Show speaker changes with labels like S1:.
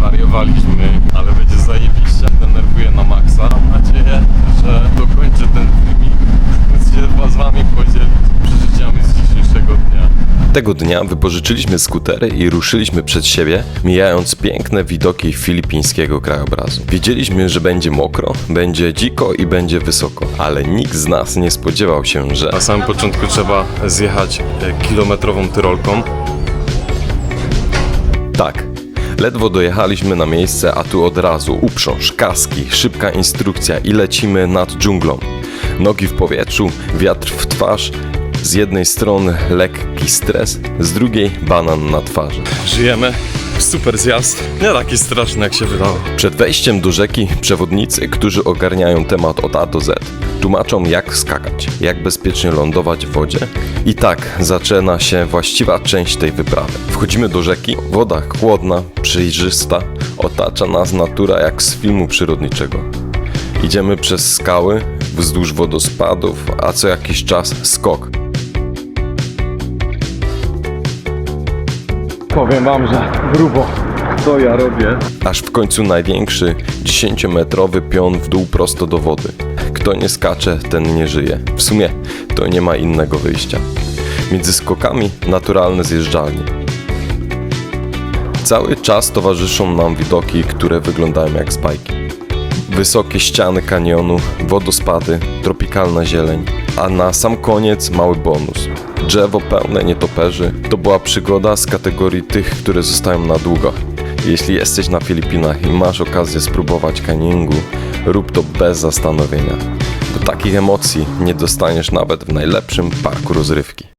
S1: Zwariowaliśmy, ale będzie zajebiście. Denerwuję na maksa. Mam nadzieję, że dokończę ten filmik. Móc się z wami podzielić przeżyciami z dzisiejszego dnia.
S2: Tego dnia wypożyczyliśmy skutery i ruszyliśmy przed siebie, mijając piękne widoki filipińskiego krajobrazu. Wiedzieliśmy, że będzie mokro, będzie dziko i będzie wysoko, ale nikt z nas nie spodziewał się, że
S1: Na samym początku trzeba zjechać e, kilometrową tyrolką.
S2: tak. Ledwo dojechaliśmy na miejsce, a tu od razu uprząż, kaski, szybka instrukcja i lecimy nad dżunglą. Nogi w powietrzu, wiatr w twarz, z jednej strony lekki stres, z drugiej banan na twarzy.
S1: Żyjemy. Super zjazd. Nie taki straszny jak się wydało.
S2: Przed wejściem do rzeki przewodnicy, którzy ogarniają temat od A do Z, tłumaczą jak skakać, jak bezpiecznie lądować w wodzie. I tak zaczyna się właściwa część tej wyprawy. Wchodzimy do rzeki, woda chłodna, przejrzysta, otacza nas natura jak z filmu przyrodniczego. Idziemy przez skały, wzdłuż wodospadów, a co jakiś czas skok.
S1: Powiem wam, że grubo. Co ja robię?
S2: aż w końcu największy 10-metrowy pion w dół prosto do wody. Kto nie skacze, ten nie żyje. W sumie to nie ma innego wyjścia. Między skokami naturalne zjeżdżalnie. Cały czas towarzyszą nam widoki, które wyglądają jak z bajki. Wysokie ściany kanionu, wodospady, tropikalna zieleń, a na sam koniec mały bonus. Drzewo pełne nietoperzy to była przygoda z kategorii tych, które zostają na długo. Jeśli jesteś na Filipinach i masz okazję spróbować kaningu, rób to bez zastanowienia. Bo takich emocji nie dostaniesz nawet w najlepszym parku rozrywki.